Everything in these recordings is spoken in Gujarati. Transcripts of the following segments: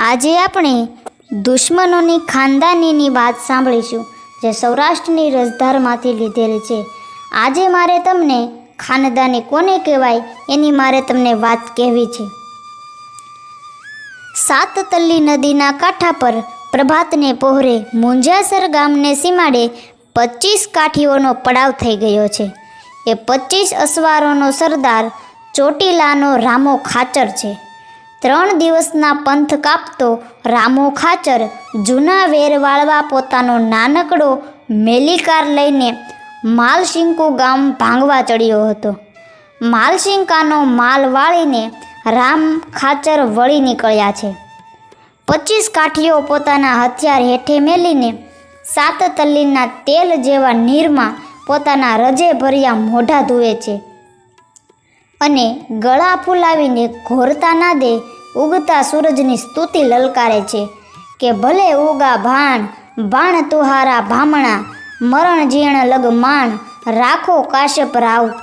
આજે આપણે દુશ્મનોની ખાનદાનીની વાત સાંભળીશું, જે સૌરાષ્ટ્રની રસધારમાંથી લીધેલી છે. આજે મારે તમને ખાનદાની કોને કહેવાય એની મારે તમને વાત કહેવી છે. સાતતલ્લી નદીના કાંઠા પર પ્રભાતને પહોરે મુંજાસર ગામને સીમાડે પચીસ કાઠીઓનો પડાવ થઈ ગયો છે. એ પચીસ અસવારોનો સરદાર ચોટીલાનો રામો ખાચર છે. ત્રણ દિવસના પંથ કાપતો રામો ખાચર જૂના વેર વાળવા પોતાનો નાનકડો મેલીકાર લઈને માલશિંકુ ગામ ભાંગવા ચડ્યો હતો. માલશિંકાનો માલ વાળીને રામ ખાચર વળી નીકળ્યા છે. પચીસ કાઠીઓ પોતાના હથિયાર હેઠે મેલીને સાત તલ્લીના તેલ જેવા નીરમાં પોતાના રજે ભર્યા મોઢા ધુએ છે. અને ગળા ફૂલાવીને ઘોરતા નાદે ઉગતા સૂરજની સ્તુતિ લલકારે છે કે ભલે ઉગા ભાણ ભાણ તુહારા ભામણા, મરણ જીણ લગ માણ, રાખો કાશ્યપ રાઉત.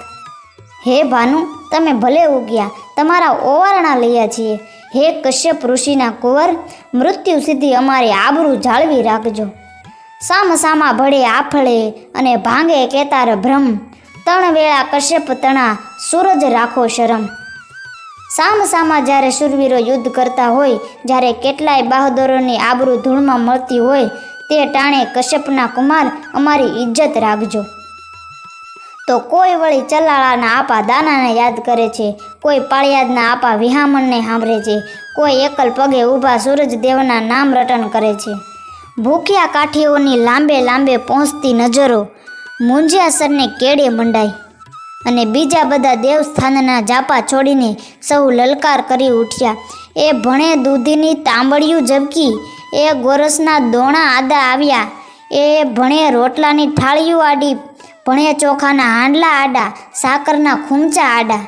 હે ભાનુ, તમે ભલે ઉગ્યા, તમારા ઓવારણા લઈએ છીએ. હે કશ્યપ ઋષિના કુંવર, મૃત્યુ સુધી અમારી આબરૂ જાળવી રાખજો. સામ સામા ભળે આફળે અને ભાંગે કેતાર ભ્રમ. ત્રણ વેળા કશ્યપ તણા સૂરજ રાખો શરમ. સામ સામા જ્યારે શૂરવીરો યુદ્ધ કરતા હોય, જ્યારે કેટલાય બહાદુરોની આબરૂ ધૂળમાં મળતી હોય, તે ટાણે કશ્યપના કુમાર અમારી ઇજ્જત રાખજો. તો કોઈ વળી ચલાળાના આપા દાનાને યાદ કરે છે, કોઈ પાળિયાદના આપા વિહામણને સાંભળે છે, કોઈ એકલ પગે ઊભા સૂરજદેવના નામ રટન કરે છે. ભૂખ્યા કાઠીઓની લાંબે લાંબે પહોંચતી નજરો મુંજિયાસરને કેડે મંડાઈ અને બીજા બધા દેવસ્થાનના જાપા છોડીને સૌ લલકાર કરી ઉઠ્યા. એ ભણે દૂધીની તાંબડિયું ઝબકી, એ ગોરસના દોણા આદા આવ્યા, એ ભણે રોટલાની થાળીઓ આડી, ભણે ચોખાના હાંડલા આડા, સાકરના ખૂમચા આડા.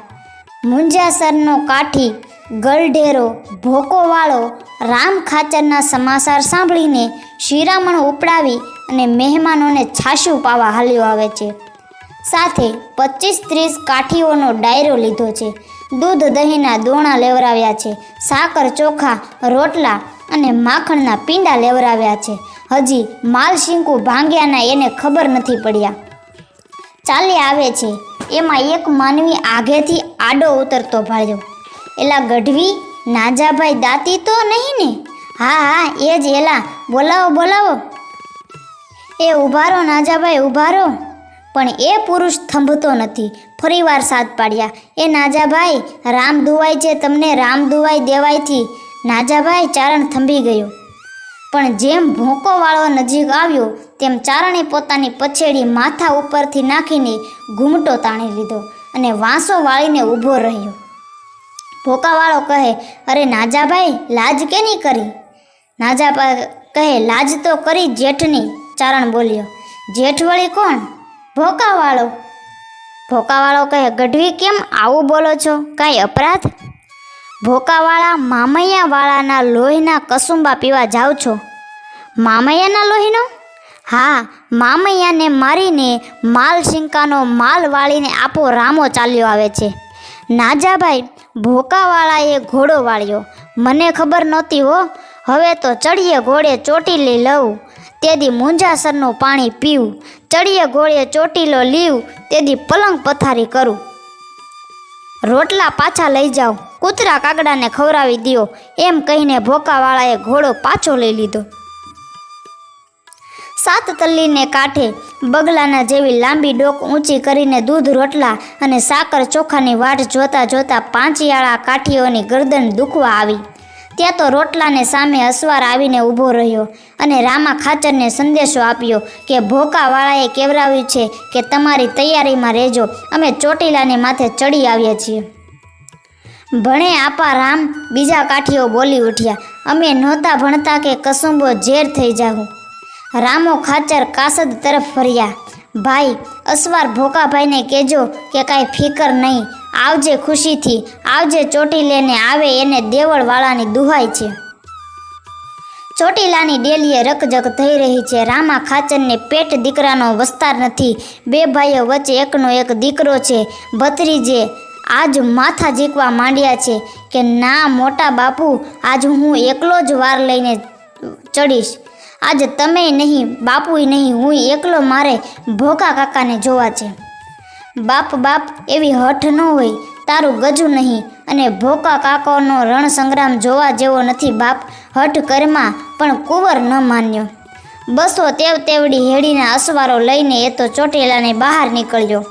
મુંજાસરનો કાઠી, ગલઢેરો ભોકોવાળો રામ ખાચરના સમાચાર સાંભળીને શિરામણ ઉપડાવી અને મહેમાનોને છાશું પાવા હાલ્યો આવે છે. સાથે પચીસ ત્રીસ કાઠીઓનો ડાયરો લીધો છે. દૂધ દહીંના દોણા લેવરાવ્યા છે. સાકર ચોખા, રોટલા અને માખણના પીંડા લેવરાવ્યા છે. હજી માલ શીંકુ ભાંગ્યાના એને ખબર નથી પડ્યા. ચાલી આવે છે. એમાં એક માનવી આગેથી આડો ઉતરતો ભાળ્યો. એલા ગઢવી, નાજાભાઈ દાતી તો નહીં ને? હા હા, એ જ એલા. બોલાવો બોલાવો. એ ઉભારો નાજાભાઈ, ઉભારો. પણ એ પુરુષ થંભતો નથી. ફરીવાર સાથ પાડ્યા. એ નાજાભાઈ, રામ દુવાઈ છે તમને રામ દુવાઈ દેવાયથી. નાજાભાઈ ચારણ થંભી ગયો. પણ જેમ ભોંકોવાળો નજીક આવ્યો, તેમ ચારણે પોતાની પછેડી માથા ઉપરથી નાખીને ઘૂમટો તાણી લીધો અને વાંસો વાળીને ઊભો રહ્યો. ભોકાવાળો કહે, અરે નાજાભાઈ, લાજ કેની કરી? નાજાભાઈ કહે, લાજ તો કરી જેઠની. ચારણ બોલ્યો જેઠ વળી કોણ? ભોકાવાળો. ભોકાવાળો કહે, ગઢવી કેમ આવું બોલો છો? કાંઈ અપરાધ? ભોકાવાળા મામૈયાવાળાના લોહીના કસુંબા પીવા જાઓ છો. મામૈયાના લોહીનો? હા, મામૈયાને મારીને માલ શિંકાનો માલ વાળીને આપો, રામો ચાલ્યો આવે છે. નાજાભાઈ ભોકાવાળાએ ઘોડો વાળ્યો. મને ખબર નહોતી હો. હવે તો ચડીએ ઘોડે ચોટીલી લઉં. તેદી મુંજાસરનું પાણી પીવું, ચડીએ ઘોડે ચોટીલો લીવું તેથી પલંગ પથારી કરું. રોટલા પાછા લઈ જાઓ કૂતરા કાગડાને ખવડાવી દ્યો, એમ કહીને ભોકાવાળાએ ઘોડો પાછો લઈ લીધો. સાત તલ્લીને કાંઠે બગલાના જેવી લાંબી ડોક ઊંચી કરીને દૂધ, રોટલા અને સાકર ચોખાની વાટ જોતા જોતા પાંચિયાળા કાઠીઓની ગરદન દુખવા આવી. ત્યાં તો રોટલાને સામે અસવાર આવીને ઊભો રહ્યો અને રામા ખાચરને સંદેશો આપ્યો કે ભોકાવાળાએ કેવરાવ્યું છે કે તમારી તૈયારીમાં રહેજો, અમે ચોટીલાને માથે ચડી આવીએ છીએ. ભણે આપા રામ બીજા કાઠીઓ બોલી ઉઠ્યા, અમે નહોતા ભણતા કે કસુંબો ઝેર થઈ જાઉં રામો ખાચર કાસદ તરફ ફર્યા. ભાઈ, અસવાર ભોકાભાઈને કહેજો કે કાંઈ ફિકર નહીં. આવજે ખુશીથી, આવજે ચોટીલેને આવે એને દેવળવાળાની દુહાઈ છે. ચોટીલાની ડેલીએ રકજક થઈ રહી છે. રામા ખાચરને પેટ દીકરાનો વસ્તાર નથી. બે ભાઈઓ વચ્ચે એકનો એક દીકરો છે. ભત્રીજે આજ માથા ઝીકવા માંડ્યા છે કે, ના મોટા બાપુ, આજ હું એકલો જ વાર લઈને ચડીશ. આજ તમે નહીં, બાપુય નહીં, હું એકલો મારે ભોકા કાકાને જોવા છે. બાપ બાપ એવી હઠ ન હોય, તારું ગજું નહીં અને ભોકા કાકોનો રણ સંગ્રામ જોવા જેવો નથી બાપ હઠ કરમાં પણ કુંવર ન માન્યો. બસો તેવ તેવડી હેડીના અસવારો લઈને એ તો ચોટેલાને બહાર નીકળ્યો.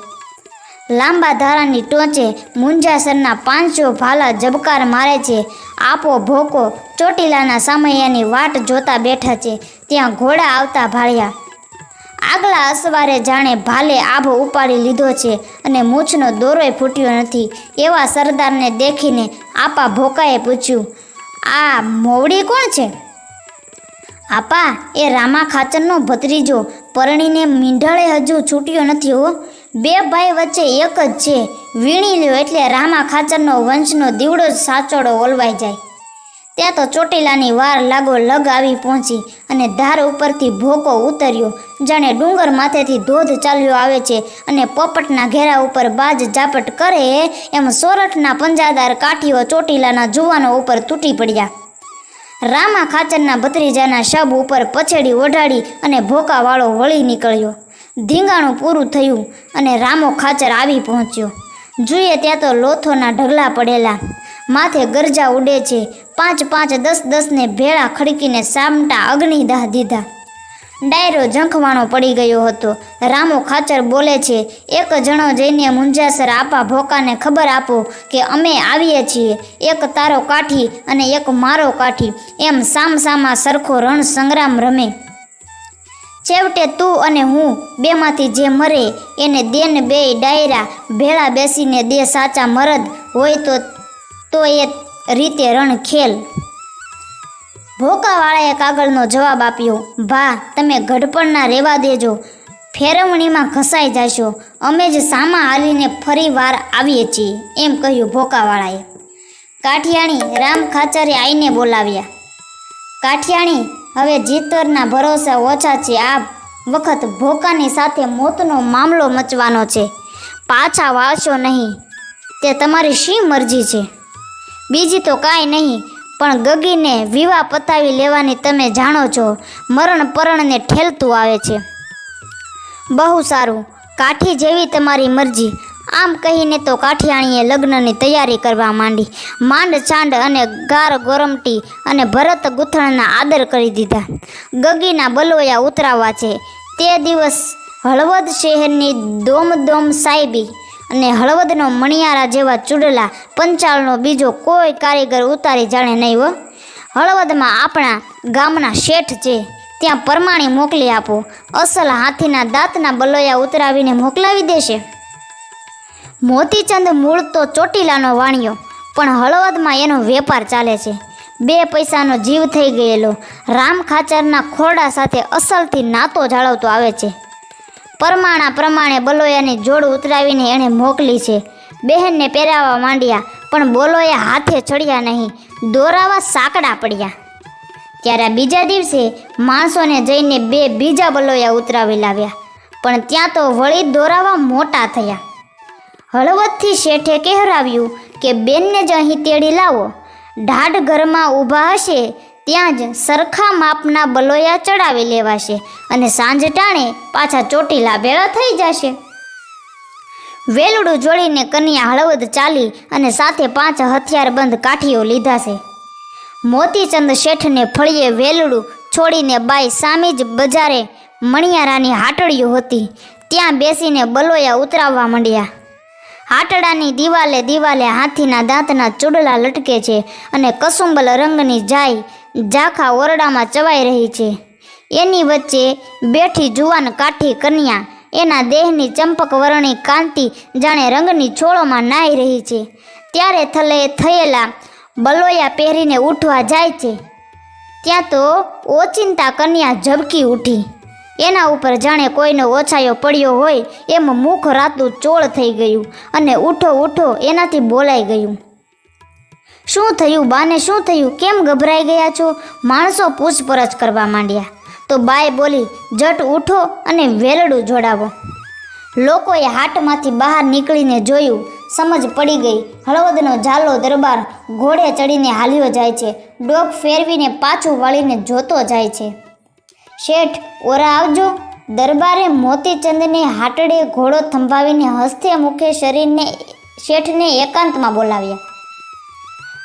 લાંબા ધારાની ટોચે મુંજાસરના પાંચો ભાલા જબકાર મારે છે. આપો ભોકો, ચોટીલાના સમયાની વાટ જોતા બેઠા છે. ત્યાં ઘોડા આવતા ભાળ્યા. આગલા અસવારે જાણે ભાલે આભો ઉપાડી લીધો છે અને મૂછનો દોરોય ફૂટ્યો નથી. એવા સરદારને દેખીને આપા ભોકાએ પૂછ્યું, આ મોવડી કોણ છે? આપા, એ રામા ખાચરનો ભત્રીજો. પરણીને મીંઢળે હજુ છૂટ્યો નથી હો. બે ભાઈ વચ્ચે એક જ છે. વીણી લ્યો એટલે રામા ખાચરનો વંશનો દીવડો જ સાચોડો ઓલવાઈ જાય. ત્યાં તો ચોટીલાની વાર લાગો લગ આવી પહોંચી અને ધાર ઉપરથી ભોકો ઉતર્યો. જાણે ડુંગર માથેથી ધોધ ચાલ્યો આવે છે અને પોપટના ઘેરા ઉપર બાજ ઝાપટ કરે એમ સોરઠના પંજાદાર કાઠીઓ ચોટીલાના જુવાનો ઉપર તૂટી પડ્યા. રામા ખાચરના ભત્રીજાના શબ ઉપર પછેડી ઓઢાડી અને ભોકાવાળો વળી નીકળ્યો. ધીંગાણું પૂરું થયું અને રામો ખાચર આવી પહોંચ્યો. જોઈએ ત્યાં તો લોથોના ઢગલા પડેલા. માથે ગરજા ઉડે છે. પાંચ પાંચ દસ દસને ભેળા ખડકીને સામટા અગ્નિદાહ દીધા. ડાયરો ઝંખવાણો પડી ગયો હતો. રામો ખાચર બોલે છે, એક જણો જઈને મુંજાસર આપા ભોકાને ખબર આપો કે અમે આવીએ છીએ. એક તારો કાઠી અને એક મારો કાઠી. એમ સામસામા સરખો રણ સંગ્રામ રમે. છેવટે તું અને હું બેમાંથી જે મરે એને દેન બે ડાયરા ભેળા બેસીને દે સાચા મરદ હોય તો તો એ રીતે રણ ખેલ. ભોકાવાળાએ કાગળનો જવાબ આપ્યો, ભા, તમે ગઢપણના રહેવા દેજો. ફેરવણીમાં ઘસાઈ જશો. અમે જ સામા હાલીને ફરી વાર આવીએ છીએ, એમ કહ્યું ભોકાવાળાએ. કાઠિયાણી રામ ખાચરે આઈને બોલાવ્યા. કાઠિયાણી હવે જીતોરના ભરોસા ઓછા છે. આ વખત ભોકાની સાથે મોતનો મામલો મચવાનો છે. પાછા વાળશો નહીં. તે તમારી શી મરજી છે? બીજી તો કાંઈ નહીં, પણ ગગીને વિવાહ પતાવી લેવાની તમે જાણો છો, મરણ પરણને ઠેલતું આવે છે. બહુ સારું. કાઠી જેવી તમારી મરજી. આમ કહીને તો કાઠિયાણીએ લગ્નની તૈયારી કરવા માંડી. માંડ, ચાંડ અને ગાર ગોરમટી અને ભરત ગૂંથણના આદર કરી દીધા. ગગીના બલોયા ઉતરાવા છે. તે દિવસ હળવદ શહેરની દોમ દોમ સાહેબી અને હળવદનો મણિયારા જેવા ચૂડલા પંચાળનો બીજો કોઈ કારીગર ઉતારી જાણે નહીં હો. હળવદમાં આપણા ગામના શેઠ છે. ત્યાં પરમાણી મોકલી આપો. અસલ હાથીના દાંતના બલોયા ઉતરાવીને મોકલાવી દેશે. મોતીચંદ મૂળ તો ચોટીલાનો વાણિયો, પણ હળવદમાં એનો વેપાર ચાલે છે. બે પૈસાનો જીવ થઈ ગયેલો, રામ ખાચરના ખોરડા સાથે અસલથી નાતો જાળવતો આવે છે. પરમાણા પ્રમાણે બલોયાની જોડ ઉતરાવીને એણે મોકલી છે. બહેનને પહેરાવવા માંડ્યા, પણ બોલોયા હાથે ચડ્યા નહીં, દોરાવા સાંકડા પડ્યા. ત્યારે બીજા દિવસે માણસોને જઈને બે બીજા બલોયા ઉતરાવી લાવ્યા. પણ ત્યાં તો વળી દોરાવા મોટા થયા. હળવદથી શેઠે કહેરાવ્યું કે, બેનને જ અહીં તેડી લાવો. ઢાઢ ઘરમાં ઊભા હશે, ત્યાં જ સરખા માપના બલોયા ચડાવી લેવાશે અને સાંજ ટાણે પાછા ચોટીલા ભેળા થઈ જશે. વેલડું જોડીને કન્યા હળવદ ચાલી અને સાથે પાંચ હથિયારબંધ કાઠીઓ લીધા છે. મોતીચંદ શેઠને ફળીએ વેલડું છોડીને બાઈ સામી જ બજારે મણિયારાની હાટડીઓ હતી. ત્યાં બેસીને બલોયા ઉતરાવવા માંડ્યા. હાટડાની દિવાલે દિવાલે હાથીના દાંતના ચૂડલા લટકે છે અને કસુંબલ રંગની જાય ઝાખા ઓરડામાં ચવાઈ રહી છે. એની વચ્ચે બેઠી જુવાન કાઠી કન્યા, એના દેહની ચંપક વર્ણી કાંતિ જાણે રંગની છોળોમાં નાહી રહી છે. ત્યારે થલે થયેલા બલોયા પહેરીને ઉઠવા જાય છે. ત્યાં તો ઓચિંતા કન્યા ઝબકી ઉઠી. એના ઉપર જાણે કોઈનો ઓછાયો પડ્યો હોય એમ મુખ રાતું ચોળ થઈ ગયું અને ઉઠો ઉઠો એનાથી બોલાઈ ગયું. શું થયું બાને, શું થયું? કેમ ગભરાઈ ગયા છો? માણસો પૂછપરછ કરવા માંડ્યા. તો બાએ બોલી, જટ ઉઠો અને વેલડું જોડાવો. લોકોએ હાટમાંથી બહાર નીકળીને જોયું, સમજ પડી ગઈ. હળવદનો ઝાલો દરબાર ઘોડે ચડીને હાલ્યો જાય છે. ડોક ફેરવીને પાછું વળીને જોતો જાય છે. શેઠ, ઓરા આવજો. દરબારે મોતીચંદને હાટડે ઘોડો થંભાવીને હસ્તે મુખે શરીરને, શેઠને એકાંતમાં બોલાવ્યા.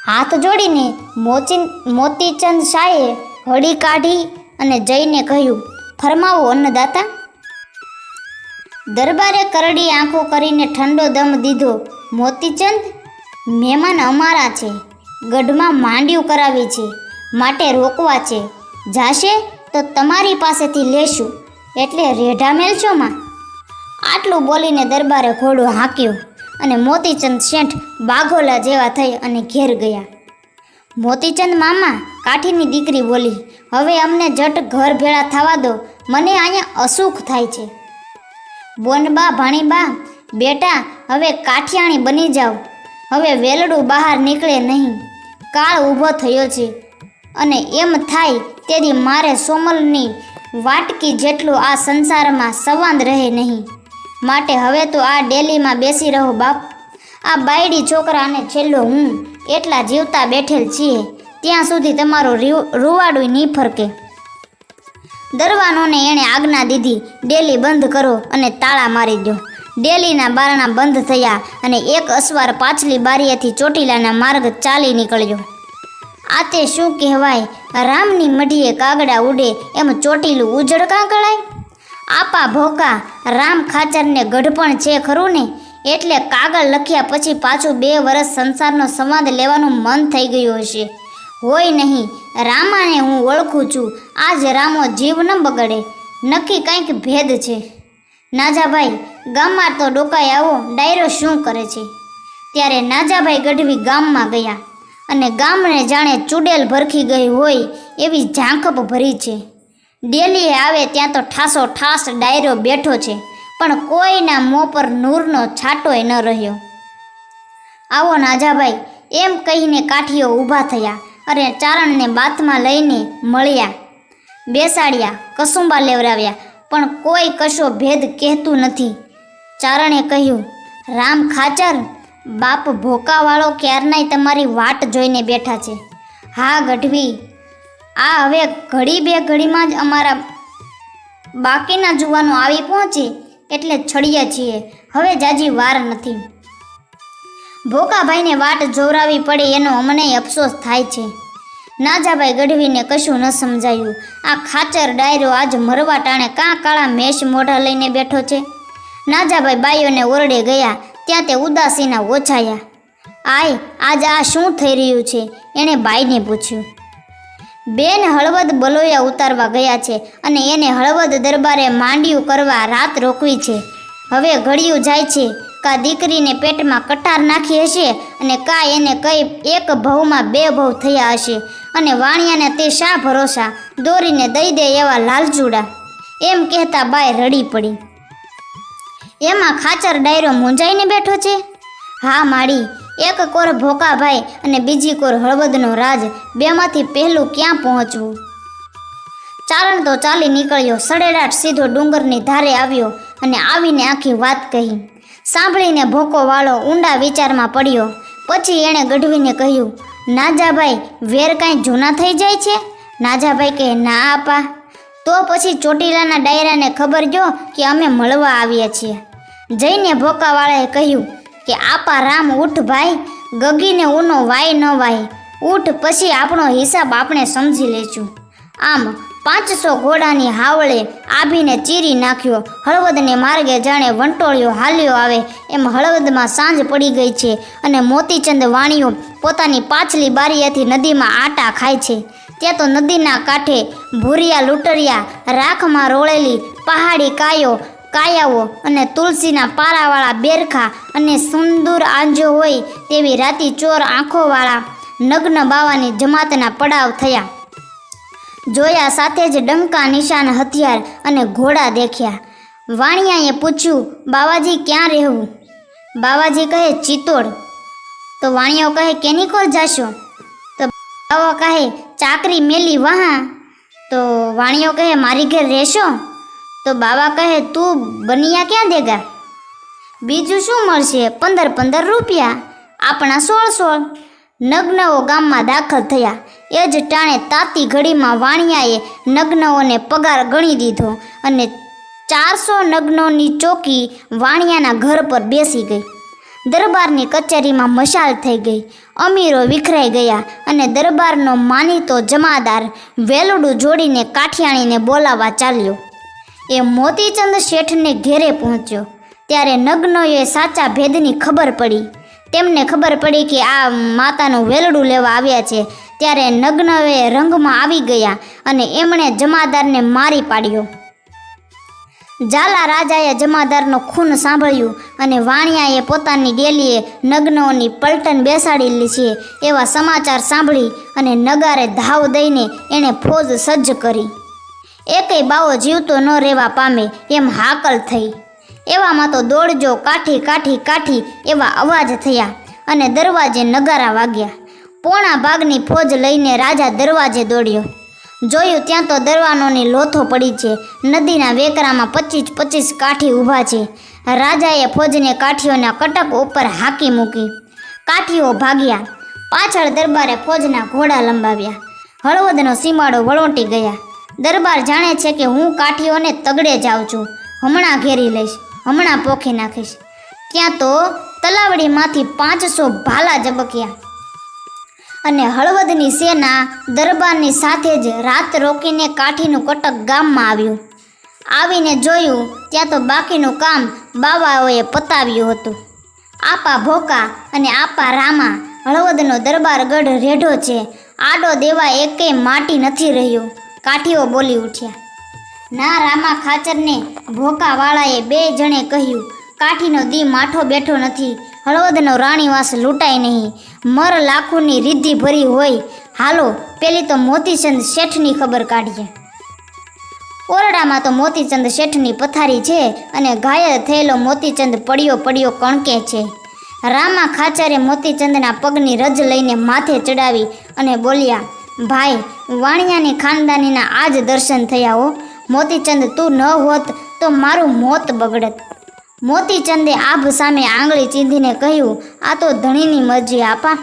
હાથ જોડીને મોચી મોતીચંદ શાહે હળી કાઢી અને જઈને કહ્યું, ફરમાવો અન્નદાતા. દરબારે કરડી આંખો કરીને ઠંડો દમ દીધો, મોતીચંદ, મહેમાન અમારા છે. ગઢમાં માંડ્યું કરાવી છે. માટે રોકવા છે. જાશે? તો તમારી પાસેથી લેશું. એટલે રેઢા મેલશો માં આટલું બોલીને દરબારે ઘોડું હાંક્યું અને મોતીચંદ શેઠ બાઘોલા જેવા થઈ અને ઘેર ગયા. મોતીચંદ મામા, કાઠીની દીકરી બોલી, હવે અમને જટ ઘર ભેળા થવા દો. મને અહીંયા અસુખ થાય છે. બોનબા, ભાણીબા, બેટા, હવે કાઠિયાણી બની જાઓ. હવે વેલડું બહાર નીકળે નહીં. કાળ ઊભો થયો છે. અને એમ થાય તેથી મારે સોમલની વાટકી જેટલું આ સંસારમાં સંવાદ રહે નહીં. માટે હવે તો આ ડેલીમાં બેસી રહો બાપ. આ બાયડી છોકરા અને છેલ્લો હું એટલા જીવતા બેઠેલ છીએ, ત્યાં સુધી તમારું રીવ- રૂવાડું નહીં ફરકે. દરવાનોને એણે આજ્ઞા દીધી, ડેલી બંધ કરો અને તાળા મારી દો. ડેલીના બારણા બંધ થયા અને એક અસવાર પાછલી બારીએથી ચોટીલાના માર્ગ ચાલી નીકળ્યો. આ તે શું કહેવાય? રામની મઢીએ કાગડા ઉડે, એમ ચોટીલું ઉજળ કાં કળાય આપા ભોકા, રામ ખાચરને ગઢપણ છે ખરું ને? એટલે કાગળ લખ્યા પછી પાછું બે વર્ષ સંસારનો સંવાદ લેવાનું મન થઈ ગયું હશે. હોય નહીં, રામાને હું ઓળખું છું. આજ રામો જીવ ન બગડે. નક્કી કંઈક ભેદ છે. નાજાભાઈ, ગામમાં તો ડોકાઈ આવો, ડાયરો શું કરે છે? ત્યારે નાજાભાઈ ગઢવી ગામમાં ગયા. અને ગામને જાણે ચૂડેલ ભરખી ગઈ હોય એવી ઝાંખપ ભરી છે. ડેલીએ આવે ત્યાં તો ઠાસો ઠાસ ડાયરો બેઠો છે, પણ કોઈના મોં પર નૂરનો છાંટોય ન રહ્યો. આવો નાજાભાઈ, એમ કહીને કાઠીઓ ઊભા થયા અને ચારણને બાથમાં લઈને મળ્યા. બેસાડ્યા, કસુંબા લેવરાવ્યા, પણ કોઈ કશો ભેદ કહેતું નથી. ચારણે કહ્યું, રામ ખાચર બાપ ભોકાવાળો ક્યારનાય તમારી વાટ જોઈને બેઠા છે? હા, ગઢવી. આ હવે ઘડી બે ઘડીમાં જ અમારા બાકીના જુવાનો આવી પહોંચે એટલે છડિયા છીએ. હવે જાજી વાર નથી. ભોકાભાઈને વાટ જોવરાવી પડે એનો અમને અફસોસ થાય છે. નાજાભાઈ ગઢવીને કશું ન સમજાયું. આ ખાચર ડાયરો આજ મરવા ટાણે કાં કાળા મેષ મોઢા લઈને બેઠો છે? નાજાભાઈ બાઈઓને ઓરડે ગયા. ત્યાં તે ઉદાસીના ઓછાયા. આય, આજ આ શું થઈ રહ્યું છે? એણે બાઈને પૂછ્યું. બેન હળવદ બલોયા ઉતારવા ગયા છે અને એને હળવદ દરબારે માંડ્યું કરવા રાત રોકવી છે. હવે ઘડિયું જાય છે કા દીકરીને પેટમાં કટાર નાખી હશે અને કા એને કઈ એક ભવમાં બે ભવ થયા હશે અને વાણિયાને તે શા ભરોસા? દોરીને દઈ દે એવા લાલચૂડા. એમ કહેતા બાય રડી પડી. એમાં ખાચર ડાયરો મૂંઝાઈને બેઠો છે. હા માળી એક કોર ભોકાભાઈ અને બીજી કોર હળવદનો રાજ, બેમાંથી પહેલું ક્યાં પહોંચવું? ચારણ તો ચાલી નીકળ્યો, સડેડાટ સીધો ડુંગરની ધારે આવ્યો અને આવીને આખી વાત કહી. સાંભળીને ભોકો વાળો ઊંડા વિચારમાં પડ્યો. પછી એણે ગઢવીને કહ્યું, નાજાભાઈ, વેર કાંઈ જૂના થઈ જાય છે? નાજાભાઈ કહે, ના, આપા. તો પછી ચોટીલાના ડાયરાને ખબર જો કે અમે મળવા આવ્યા છીએ. જઈને ભોકાવાળાએ કહ્યું કે, આપા રામ, ઉઠ ભાઈ. ગગીને ઊનો વાય ન વાય. ઉઠ પછી આપણો હિસાબ આપણે સમજી લેશું. આમ પાંચસો ઘોડાની હાવળે આભીને ચીરી નાખ્યો. હળવદને માર્ગે જાણે વંટોળિયો હાલ્યો આવે એમ હળવદમાં સાંજ પડી ગઈ છે અને મોતીચંદ વાણીઓ પોતાની પાછલી બારીએથી નદીમાં આટા ખાય છે. ત્યાં તો નદીના કાંઠે ભૂરિયા લૂંટરિયા, રાખમાં રોળેલી પહાડી કાયો કાયાઓ અને તુલસીના પારાવાળા બેરખા અને સુંદર આંજો હોય તેવી રાતી ચોર આંખોવાળા નગ્ન બાવાની જમાતના પડાવ થયા. જોયા સાથે જ ડંકા નિશાન હથિયાર અને ઘોડા દેખ્યા. વાણિયાએ પૂછ્યું, બાવાજી, ક્યાં રહેવું? બાવાજી કહે, ચિત્તોડ. તો વાણિયાઓ કહે, કેની કોર જાશો? તો બાવા કહે, ચાકરી મેલી વહા. તો વાણિયો કહે, મારી ઘેર રહેશો? તો બાવા કહે, તું બનિયા ક્યાં દેગા બીજું શું મળશે? પંદર પંદર રૂપિયા? આપણા સોળ સોળ. નગ્નઓ ગામમાં દાખલ થયા. એ જ ટાણે તાતી ઘડીમાં વાણિયાએ નગ્નઓને પગાર ગણી દીધો અને ચારસો નગ્નોની ચોકી વાણિયાના ઘર પર બેસી ગઈ. દરબારની કચેરીમાં મશાલ થઈ ગઈ. અમીરો વિખરાઈ ગયા અને દરબારનો માનીતો જમાદાર વેલુડું જોડીને કાઠિયાણીને બોલાવવા ચાલ્યો. એ મોતીચંદ શેઠને ઘેરે પહોંચ્યો. ત્યારે નગ્નોએ સાચા ભેદની ખબર પડી. તેમને ખબર પડી કે આ માતાનું વેલડું લેવા આવ્યા છે. ત્યારે નગ્નએ રંગમાં આવી ગયા અને એમણે જમાદારને મારી પાડ્યો. ઝાલા રાજાએ જમાદારનો ખૂન સાંભળ્યું અને વાણિયાએ પોતાની ડેલીએ નગ્નોની પલટન બેસાડી છે એવા સમાચાર સાંભળી અને નગારે ધાવ દઈને એણે ફોજ સજ્જ કરી. એકેય બાવો જીવતો ન રહેવા પામે એમ હાકલ થઈ. એવામાં તો દોડજો કાઠી કાઠી કાઠી એવા અવાજ થયા અને દરવાજે નગારા વાગ્યા. પોણા ભાગની ફોજ લઈને રાજા દરવાજે દોડ્યો. જોયું ત્યાં તો દરવાનોની લોથો પડી છે. નદીના વેકરામાં પચીસ પચીસ કાઠી ઊભા છે. રાજાએ ફોજને કાઠીઓના કટક ઉપર હાકી મૂકી. કાઠીઓ ભાગ્યા. પાછળ દરબારે ફોજના ઘોડા લંબાવ્યા. હળવદનો સીમાડો વળોટી ગયા. દરબાર જાણે છે કે હું કાઠીઓને તગડે જાઉં છું. હમણાં ઘેરી લઈશ, હમણાં પોખી નાખીશ. ત્યાં તો તલાવડીમાંથી પાંચસો ભાલા ઝબક્યા. અને હળવદની સેના દરબારની સાથે જ રાત રોકીને કાઠીનું કટક ગામમાં આવ્યું. આવીને જોયું, ત્યાં તો બાકીનું કામ બાવાઓએ પતાવ્યું હતું. આપા ભોકા અને આપા રામા હળવદનો દરબાર ગઢ રેઢો છે. આડો દેવા એકેય માટી નથી રહ્યું. કાઠીઓ બોલી ઉઠ્યા. ના, રામા ખાચરને ભોકાવાળાએ બે જણે કહ્યું, કાઠીનો દી માઠો બેઠો નથી, હળવદનો રાણીવાસ લૂંટાય નહીં, મર લાખોની રિદ્ધિ ભરી હોય. હાલો, પેલી તો મોતીચંદ શેઠની ખબર કાઢીએ. ઓરડામાં તો મોતીચંદ શેઠની પથારી છે અને ઘાયલ થયેલો મોતીચંદ પડ્યો પડ્યો કણકે છે. રામા ખાચરે મોતીચંદના પગની રજ લઈને માથે ચડાવી અને બોલ્યા ભાઈ, વાણિયાની ખાનદાનીના આજ દર્શન થયા હો. મોતીચંદ, તું ન હોત તો મારું મોત બગડત. મોતીચંદે આભ સામે આંગળી ચીંધીને કહ્યું, આ તો ધણીની મરજી, આપા.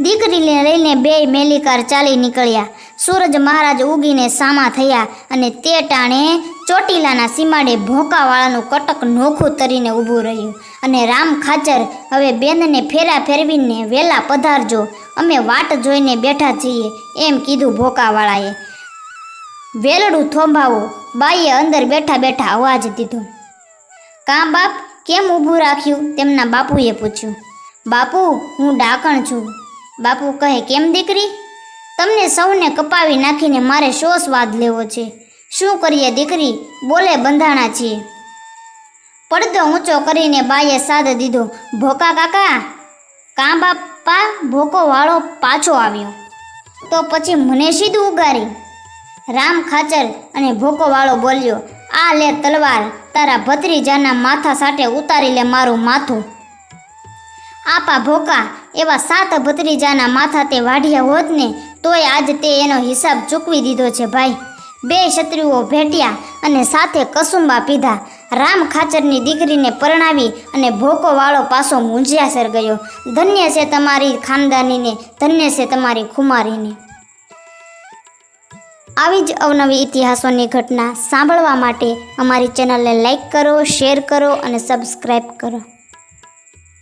દીકરીને લઈને બે મેલીકાર ચાલી નીકળ્યા. સૂરજ મહારાજ ઉગીને સામા થયા અને તે ટાણે ચોટીલાના સીમાડે ભોંકાવાળાનું કટક નોખું તરીને ઊભું રહ્યું. અને રામ ખાચર, હવે બેનને ફેરા ફેરવીને વેલા પધારજો. અમે વાટ જોઈને બેઠા છીએ, એમ કીધું ભોંકાવાળાએ. વેલડું થોંભાવો. બાઈએ અંદર બેઠા બેઠા અવાજ દીધો. કાં બાપ, કેમ ઊભું રાખ્યું? તેમના બાપુએ પૂછ્યું. બાપુ, હું ડાકણ છું. બાપુ કહે, કેમ દીકરી? તમને સૌને કપાવી નાખીને મારે શો સ્વાદ લેવો છે? શું કરીએ દીકરી? બોલે બંધાણા છીએ પડદો ઊંચો કરીને બાએ સાદ દીધો. ભોકા કાકા, કાં બાપા, ભોકો વાળો પાછો આવ્યો. તો પછી મને સીધું ઉગારી. રામ ખાચર અને ભોકો વાળો બોલ્યો, આ લે તલવાર, તારા ભત્રીજાના માથા સાટે ઉતારી લે મારું માથું. આપા ભોકા, એવા સાત ભત્રીજાના માથા તે વાઢ્યા હોત ને, તોય આજ તે એનો હિસાબ ચૂકવી દીધો છે ભાઈ. બે ક્ષત્રિયો ભેટ્યા અને સાથે કસુંબા પીધા. રામ ખાચરની દીકરીને પરણાવી અને ભોકો વાળો પાસો મૂંઝ્યાસર ગયો. ધન્ય છે તમારી ખાનદાનીને, ધન્ય છે તમારી ખુમારીને. આવી જ અવનવી ઇતિહાસોની ઘટના સાંભળવા માટે અમારી ચેનલને લાઈક કરો, શેર કરો અને સબસ્ક્રાઈબ કરો.